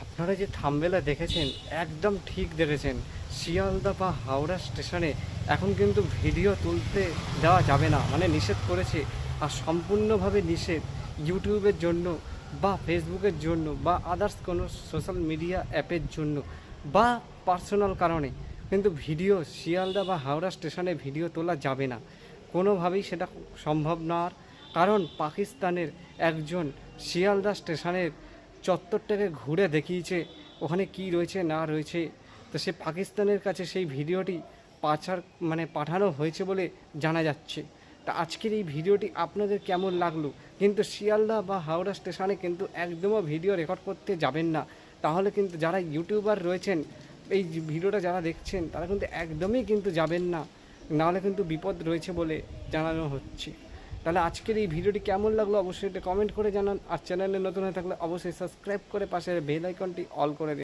আপনারা যে থামবেলা দেখেছেন, একদম ঠিক দেখেছেন। শিয়ালদা বা হাওড়া স্টেশনে এখন কিন্তু ভিডিও তুলতে দেওয়া যাবে না মানে নিষেধ করেছে। আর সম্পূর্ণভাবে নিষেধ ইউটিউবের জন্য বা ফেসবুকের জন্য বা আদার্স কোনো সোশ্যাল মিডিয়া অ্যাপের জন্য বা পার্সোনাল কারণে কিন্তু ভিডিও শিয়ালদা বা হাওড়া স্টেশনে ভিডিও তোলা যাবে না। কোনোভাবেই সেটা সম্ভব না কারণ পাকিস্তানের একজন শিয়ালদা স্টেশনের চত্বরটাকে ঘুরে দেখিয়েছে ওখানে কি রয়েছে, না রয়েছে। তো সে পাকিস্তানের কাছে সেই ভিডিওটি পাচার মানে পাঠানো হয়েছে বলে জানা যাচ্ছে। তা আজকের এই ভিডিওটি আপনাদের কেমন লাগল? কিন্তু শিয়ালদা বা হাওড়া স্টেশনে কিন্তু একদমও ভিডিও রেকর্ড করতে যাবেন না। তাহলে কিন্তু যারা ইউটিউবার রয়েছেন, এই ভিডিওটা যারা দেখছেন, তারা কিন্তু একদমই কিন্তু যাবেন না। নাহলে কিন্তু বিপদ রয়েছে বলে জানানো হচ্ছে। তাহলে আজকের এই ভিডিওটি কেমন লাগল অবশ্যই এটা কমেন্ট করে জানান। আর চ্যানেলে নতুন হয়ে থাকলে অবশ্যই সাবস্ক্রাইব করে পাশের বেল আইকনটি অল করে দিন।